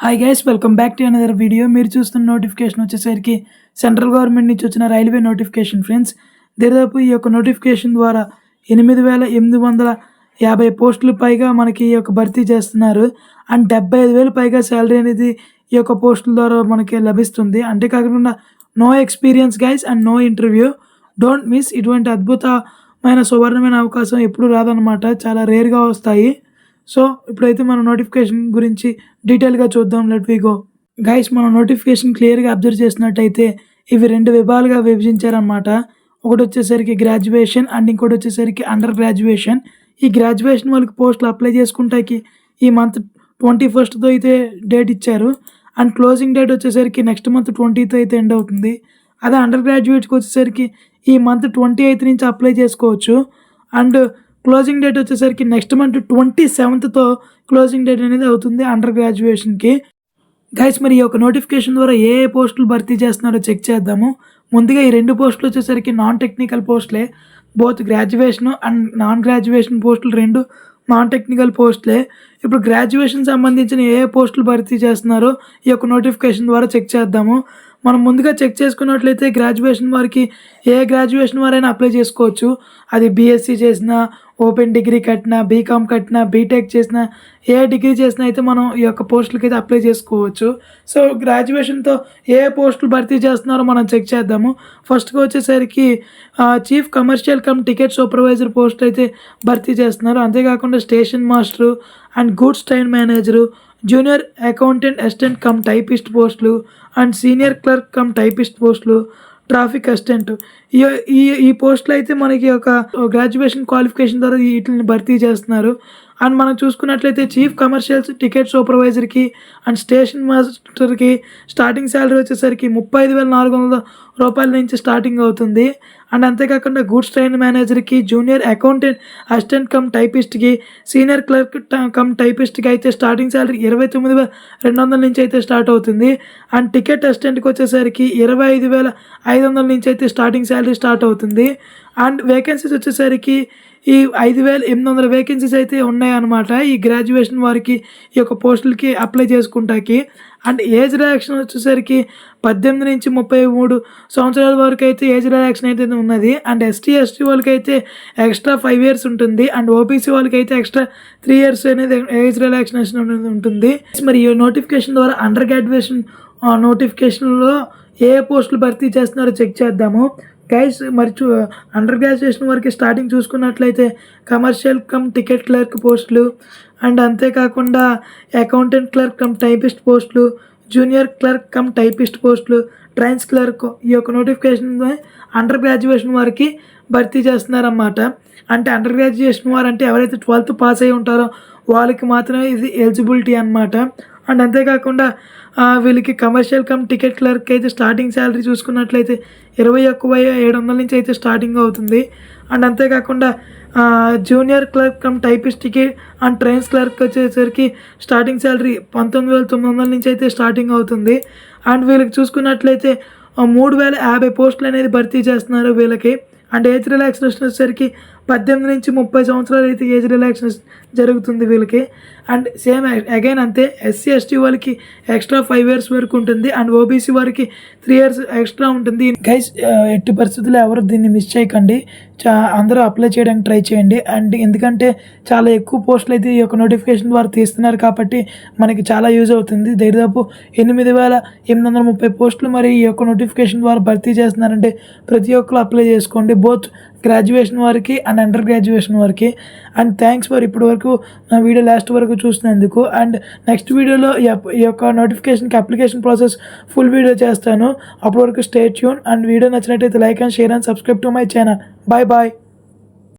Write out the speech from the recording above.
Hi guys welcome back to another video మీరు చూస్తున్న notification వచ్చేసరికి సెంట్రల్ గవర్నమెంట్ నుంచి వచ్చిన రైల్వే నోటిఫికేషన్ ఫ్రెండ్స్ దాదాపు ఈ యొక్క నోటిఫికేషన్ ద్వారా ఎనిమిది వేల ఎనిమిది వందల యాభై పోస్టులు పైగా మనకి ఈ యొక్క భర్తీ చేస్తున్నారు. అండ్ డెబ్బై ఐదు వేలు పైగా శాలరీ అనేది ఈ యొక్క పోస్టుల ద్వారా మనకి లభిస్తుంది. అంతేకాకుండా no experience guys and no interview don't miss ఇటువంటి అద్భుతమైన సువర్ణమైన అవకాశం ఎప్పుడు రాదనమాట చాలా రేర్గా వస్తాయి. సో ఇప్పుడైతే మనం నోటిఫికేషన్ గురించి డీటెయిల్గా చూద్దాం లెట్ వి గో గైస్ మనం నోటిఫికేషన్ క్లియర్గా అబ్జర్వ్ చేసినట్టయితే ఇవి రెండు విభాగాలుగా విభజించారనమాట ఒకటి వచ్చేసరికి గ్రాడ్యుయేషన్ అండ్ ఇంకోటి వచ్చేసరికి అండర్ గ్రాడ్యుయేషన్ ఈ గ్రాడ్యుయేషన్ వాళ్ళకి పోస్టులు అప్లై చేసుకుంటాకి ఈ మంత్ ట్వంటీ ఫస్ట్తో అయితే డేట్ ఇచ్చారు. అండ్ క్లోజింగ్ డేట్ వచ్చేసరికి నెక్స్ట్ మంత్ ట్వంటీతో అయితే ఎండ్ అవుతుంది. అదే అండర్ గ్రాడ్యుయేట్కి వచ్చేసరికి ఈ మంత్ ట్వంటీ ఎయిత్ నుంచి అప్లై చేసుకోవచ్చు. అండ్ క్లోజింగ్ డేట్ వచ్చేసరికి నెక్స్ట్ మంత్ ట్వంటీ సెవెంత్తో క్లోజింగ్ డేట్ అనేది అవుతుంది అండర్ గ్రాడ్యుయేషన్కి గైస్ మరి ఈ యొక్క నోటిఫికేషన్ ద్వారా ఏ ఏ పోస్టులు భర్తీ చేస్తున్నారో చెక్ చేద్దాము. ముందుగా ఈ రెండు పోస్టులు వచ్చేసరికి non technical పోస్టులే. Both graduation and non graduation పోస్టులు రెండు నాన్ టెక్నికల్ పోస్టులే. ఇప్పుడు గ్రాడ్యుయేషన్ సంబంధించిన ఏ ఏ పోస్టులు భర్తీ చేస్తున్నారో ఈ యొక్క నోటిఫికేషన్ ద్వారా చెక్ చేద్దాము. మనం ముందుగా చెక్ చేసుకున్నట్లయితే గ్రాడ్యుయేషన్ వారికి ఏ గ్రాడ్యుయేషన్ వారైనా అప్లై చేసుకోవచ్చు. అది బీఎస్సీ చేసినా ఓపెన్ డిగ్రీ కట్టినా బీకామ్ కట్టినా బీటెక్ చేసినా ఏ డిగ్రీ చేసినా అయితే మనం ఈ యొక్క పోస్టులకి అయితే అప్లై చేసుకోవచ్చు. సో గ్రాడ్యుయేషన్తో ఏ పోస్టులు భర్తీ చేస్తున్నారో మనం చెక్ చేద్దాము. ఫస్ట్గా వచ్చేసరికి chief commercial cum ticket supervisor post అయితే భర్తీ చేస్తున్నారు. అంతేకాకుండా station master and goods train manager junior accountant assistant cum typist పోస్టులు and senior clerk cum typist పోస్టులు ట్రాఫిక్ అసిస్టెంట్ ఈ ఈ ఈ పోస్టులు అయితే మనకి ఒక గ్రాడ్యుయేషన్ క్వాలిఫికేషన్ ద్వారా వీటిని భర్తీ చేస్తున్నారు. అండ్ మనం చూసుకున్నట్లయితే చీఫ్ కమర్షియల్స్ టికెట్ సూపర్వైజర్కి అండ్ స్టేషన్ మాస్టర్కి స్టార్టింగ్ శాలరీ వచ్చేసరికి ముప్పై ఐదు వేల నాలుగు వందల రూపాయల నుంచి స్టార్టింగ్ అవుతుంది. అండ్ అంతేకాకుండా గూడ్స్ ట్రైన్ మేనేజర్కి జూనియర్ అకౌంటెంట్ అసిస్టెంట్ కమ్ టైపిస్ట్కి సీనియర్ క్లర్క్ కమ్ టైపిస్ట్కి అయితే స్టార్టింగ్ శాలరీ ఇరవై తొమ్మిది వేల రెండు వందల నుంచి అయితే స్టార్ట్ అవుతుంది. అండ్ టికెట్ అసిస్టెంట్కి వచ్చేసరికి ఇరవై ఐదు వేల ఐదు వందల నుంచి అయితే స్టార్టింగ్ శాలరీ స్టార్ట్ అవుతుంది. అండ్ వేకెన్సీస్ వచ్చేసరికి ఈ ఐదు వేల ఎనిమిది వందల వేకెన్సీస్ అయితే ఉన్నాయన్నమాట. ఈ గ్రాడ్యుయేషన్ వారికి ఈ యొక్క పోస్టులకి అప్లై చేసుకుంటాకి. అండ్ ఏజ్ రియాక్షన్ వచ్చేసరికి పద్దెనిమిది నుంచి ముప్పై మూడు సంవత్సరాల వరకు అయితే ఏజ్ రియాక్షన్ అయితే ఉన్నది. అండ్ ఎస్టీ ఎస్టీ వాళ్ళకి అయితే ఎక్స్ట్రా ఫైవ్ ఇయర్స్ ఉంటుంది. అండ్ ఓబీసీ వాళ్ళకి అయితే ఎక్స్ట్రా త్రీ ఇయర్స్ అనేది ఏజ్ రిలాక్సినేషన్ అనేది ఉంటుంది. మరి ఈ నోటిఫికేషన్ ద్వారా అండర్ గ్రాడ్యుయేషన్ నోటిఫికేషన్లో ఏ పోస్టులు భర్తీ చేస్తున్నారో చెక్ చేద్దాము. గైస్ మరి చూ అండర్ గ్రాడ్యుయేషన్ వరకు స్టార్టింగ్ చూసుకున్నట్లయితే కమర్షియల్ కమ్ టికెట్ క్లర్క్ పోస్టులు అండ్ అంతేకాకుండా అకౌంటెంట్ క్లర్క్ కమ్ టైపిస్ట్ పోస్టులు జూనియర్ క్లర్క్ కమ్ టైపిస్ట్ పోస్టులు ట్రైన్స్ క్లర్క్ ఈ యొక్క నోటిఫికేషన్ అండర్ గ్రాడ్యుయేషన్ వారికి భర్తీ చేస్తున్నారన్నమాట. అంటే అండర్ గ్రాడ్యుయేషన్ వారు అంటే ఎవరైతే ట్వెల్త్ పాస్ అయి ఉంటారో వాళ్ళకి మాత్రమే ఇది ఎలిజిబిలిటీ అనమాట అండ్ అంతేకాకుండా వీళ్ళకి కమర్షియల్ కమ్ టికెట్ క్లర్క్ అయితే స్టార్టింగ్ శాలరీ చూసుకున్నట్లయితే ఇరవై ఒక్క ఏడు వందల నుంచి అయితే స్టార్టింగ్ అవుతుంది. అండ్ అంతేకాకుండా జూనియర్ క్లర్క్ కమ్ టైపిస్ట్కి అండ్ ట్రైన్స్ క్లర్క్ వచ్చేసరికి స్టార్టింగ్ శాలరీ పంతొమ్మిది వేల తొమ్మిది వందల నుంచి అయితే స్టార్టింగ్ అవుతుంది. అండ్ వీళ్ళకి చూసుకున్నట్లయితే మూడు వేల యాభై పోస్టులు అనేది భర్తీ చేస్తున్నారు వీళ్ళకి. అండ్ ఏజ్ రిలాక్సేషన్ వచ్చేసరికి పద్దెనిమిది నుంచి ముప్పై సంవత్సరాలు అయితే ఏజ్ రిలాక్సేషన్ జరుగుతుంది వీళ్ళకి. అండ్ సేమ్ అగైన్ అంతే ఎస్సీ ఎస్టీ వాళ్ళకి ఎక్స్ట్రా ఫైవ్ ఇయర్స్ వరకు ఉంటుంది. అండ్ ఓబీసీ వారికి త్రీ ఇయర్స్ ఎక్స్ట్రా ఉంటుంది. గైస్ ఎట్టి పరిస్థితుల్లో ఎవరు దీన్ని మిస్ చేయకండి. చా అందరూ అప్లై చేయడానికి ట్రై చేయండి. అండ్ ఎందుకంటే చాలా ఎక్కువ పోస్టులు అయితే ఈ యొక్క నోటిఫికేషన్ ద్వారా తీస్తున్నారు కాబట్టి మనకి చాలా యూజ్ అవుతుంది. దాదాపు ఎనిమిది వేల ఎనిమిది వందల ముప్పై పోస్టులు మరి ఈ యొక్క నోటిఫికేషన్ ద్వారా భర్తీ చేస్తున్నారంటే ప్రతి ఒక్కరు అప్లై చేసుకోండి. బోత్ గ్రాడ్యుయేషన్ వారికి అండ్ అండర్ గ్రాడ్యుయేషన్ వారికి. అండ్ థ్యాంక్స్ ఫర్ ఇప్పటి వరకు నా వీడియో లాస్ట్ వరకు చూసినందుకు. అండ్ నెక్స్ట్ వీడియోలో ఈ యొక్క నోటిఫికేషన్కి అప్లికేషన్ ప్రాసెస్ ఫుల్ వీడియో చేస్తాను. అప్పటి వరకు స్టే ట్యూన్ అండ్ వీడియో నచ్చినట్టయితే like and share and subscribe to my channel bye bye